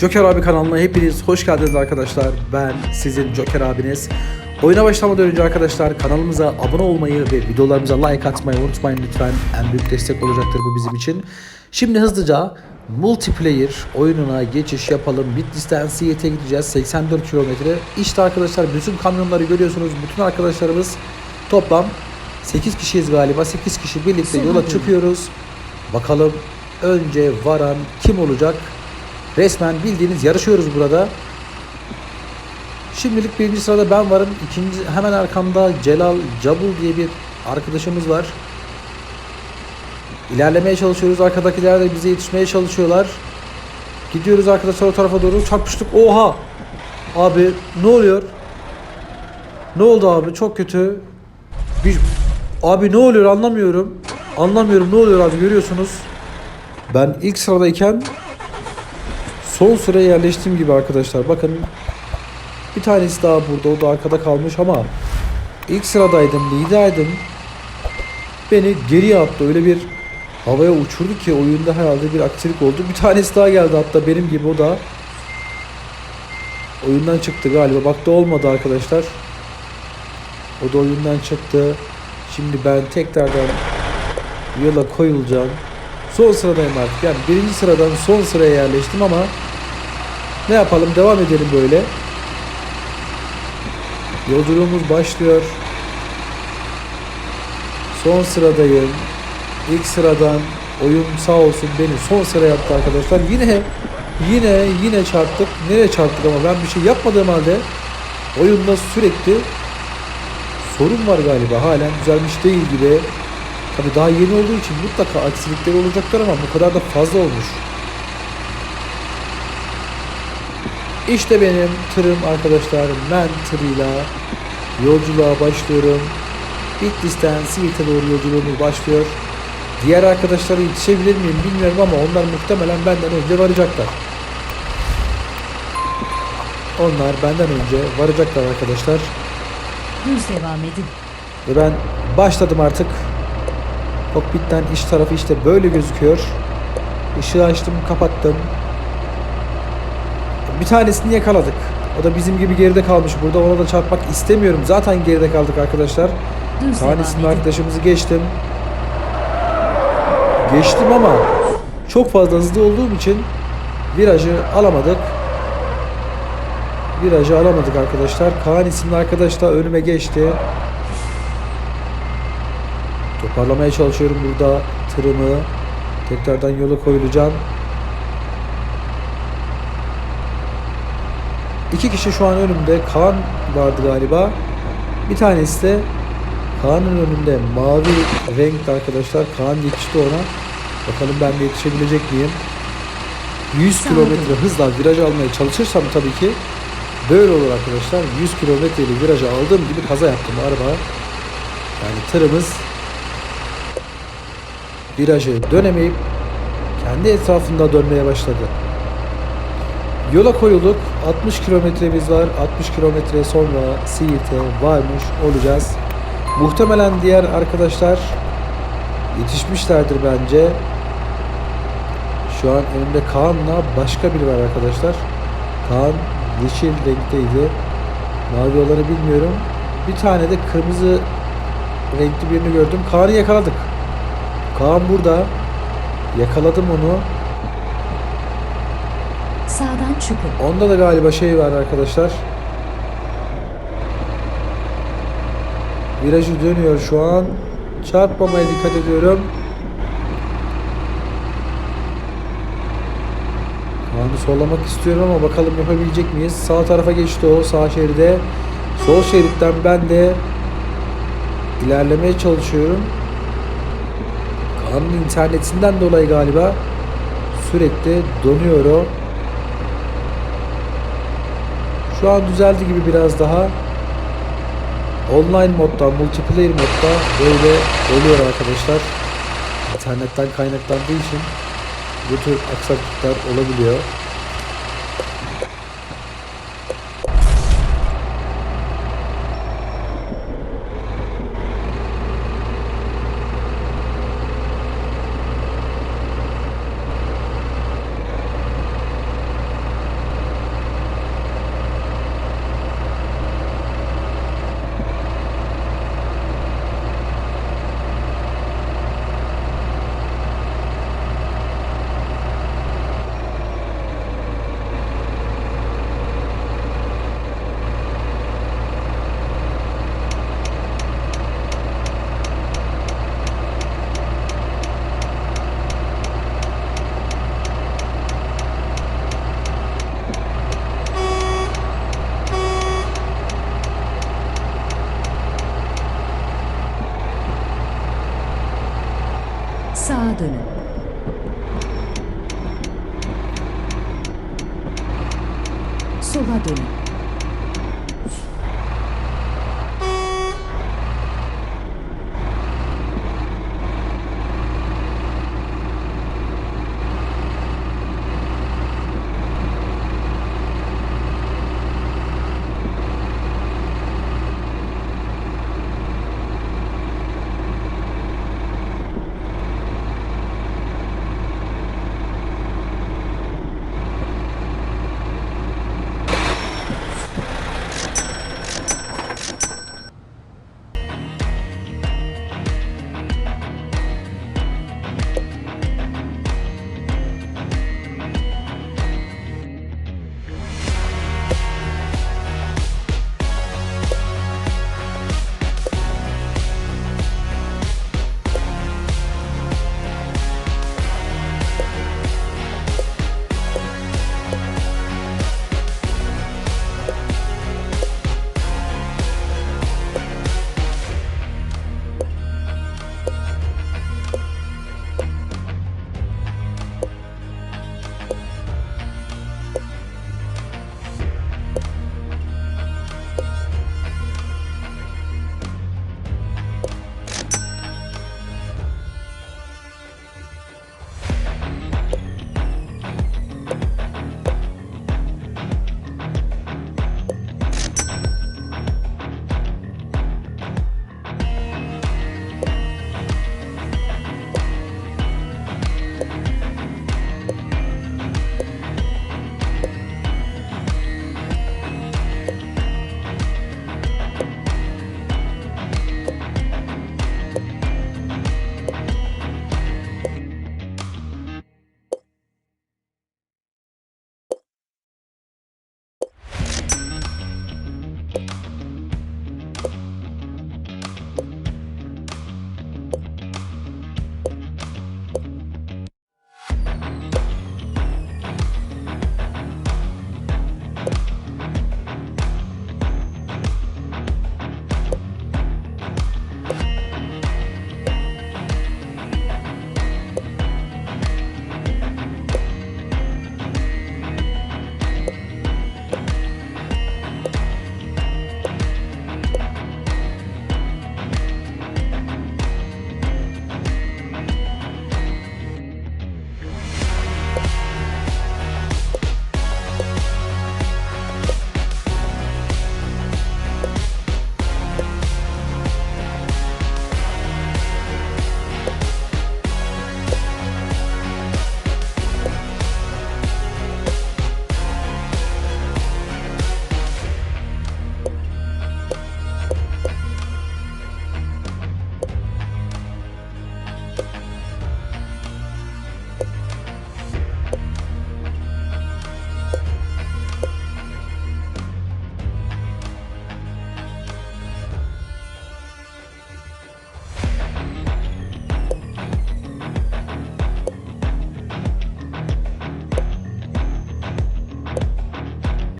Joker abi kanalına hepiniz hoş geldiniz arkadaşlar. Ben sizin Joker abiniz. Oyuna başlamadan önce arkadaşlar kanalımıza abone olmayı ve videolarımıza like atmayı unutmayın lütfen. En büyük destek olacaktır bu bizim için. Şimdi hızlıca multiplayer oyununa geçiş yapalım. Bitlis'ten Siirt'e gideceğiz. 84 kilometre. İşte arkadaşlar bütün kamyonları görüyorsunuz. Bütün arkadaşlarımız toplam 8 kişiyiz galiba. 8 kişi birlikte yola çıkıyoruz. Bakalım önce varan kim olacak? Resmen bildiğiniz yarışıyoruz burada. Şimdilik birinci sırada ben varım. İkinci hemen arkamda Celal Cabul diye bir arkadaşımız var. İlerlemeye çalışıyoruz. Arkadakiler de bize yetişmeye çalışıyorlar. Gidiyoruz arkadaşlar o tarafa doğru. Çarpıştık. Oha! Abi ne oluyor? Ne oldu abi? Çok kötü. Bir... Abi ne oluyor anlamıyorum. Anlamıyorum ne oluyor abi görüyorsunuz. Ben ilk sıradayken son sıraya yerleştiğim gibi arkadaşlar. Bakın bir tanesi daha burada. O da arkada kalmış ama ilk sıradaydım, liderdim. Beni geriye attı. Öyle bir havaya uçurdu ki oyunda herhalde bir aksilik oldu. Bir tanesi daha geldi hatta benim gibi o da oyundan çıktı galiba. Bak da olmadı arkadaşlar. O da oyundan çıktı. Şimdi ben tekrardan yola koyulacağım. Son sıradayım artık. Yani birinci sıradan son sıraya yerleştim ama ne yapalım devam edelim böyle. Yolculuğumuz başlıyor. Son sıradayım. İlk sıradan oyun sağ olsun beni son sıraya attı arkadaşlar. Yine yine yine çarptık. Nereye çarptık ama ben bir şey yapmadığım halde oyunda sürekli sorun var galiba. Halen düzelmiş değil gibi. Tabi daha yeni olduğu için mutlaka aksilikleri olacaktır ama bu kadar da fazla olmuş. İşte benim tırım arkadaşlar. Men tırıyla yolculuğa başlıyorum. Bitlis'ten Siirt'e doğru yolculuğumuz başlıyor. Diğer arkadaşlara yetişebilir miyim bilmiyorum ama onlar muhtemelen benden önce varacaklar. Onlar benden önce varacaklar arkadaşlar. Düz devam edin. Ve ben başladım artık. Kokpitten iç tarafı işte böyle gözüküyor. Işığı açtım, kapattım. Bir tanesini yakaladık. O da bizim gibi geride kalmış burada. Ona da çarpmak istemiyorum. Zaten geride kaldık arkadaşlar. Devam edin. arkadaşımızı geçtim. Geçtim ama çok fazla hızlı olduğum için virajı alamadık. Virajı alamadık arkadaşlar. Kaan isimli arkadaş da önüme geçti. Toparlamaya çalışıyorum burada tırımı. Tekrardan yola koyulacağım. İki kişi şu an önümde. Kaan vardı galiba. Bir tanesi de Kaan'ın önünde mavi renkli arkadaşlar. Kaan yetişti ona. Bakalım ben de yetişebilecek miyim? 100 Sağ kilometre hızla viraj almaya çalışırsam tabii ki böyle olur arkadaşlar. 100 kilometreli virajı aldığım gibi kaza yaptım araba. Yani tırımız virajı dönemeyip kendi etrafında dönmeye başladı. Yola koyulduk. 60 kilometremiz var. 60 kilometre sonra Siirt'e varmış olacağız. Muhtemelen diğer arkadaşlar yetişmişlerdir bence. Şu an önümde Kaan'la başka biri var arkadaşlar. Kaan yeşil renkteydi. Mavi olanı bilmiyorum. Bir tane de kırmızı renkli birini gördüm. Kaan'ı yakaladık. Kaan burada. Yakaladım onu. Sağdan çıkın. Onda da galiba şey var arkadaşlar. Virajı dönüyor şu an. Çarpmamaya dikkat ediyorum. Kaan'ı sollamak istiyorum ama bakalım yapabilecek miyiz? Sağ tarafa geçti o sağ şeride. Sol şeritten ben de ilerlemeye çalışıyorum. Kaan'ın internetinden dolayı galiba sürekli donuyor o. Şu an düzeldi gibi biraz daha. Online modda, multiplayer modda böyle oluyor arkadaşlar. İnternetten kaynaklandığı için bu tür aksaklıklar olabiliyor. そばで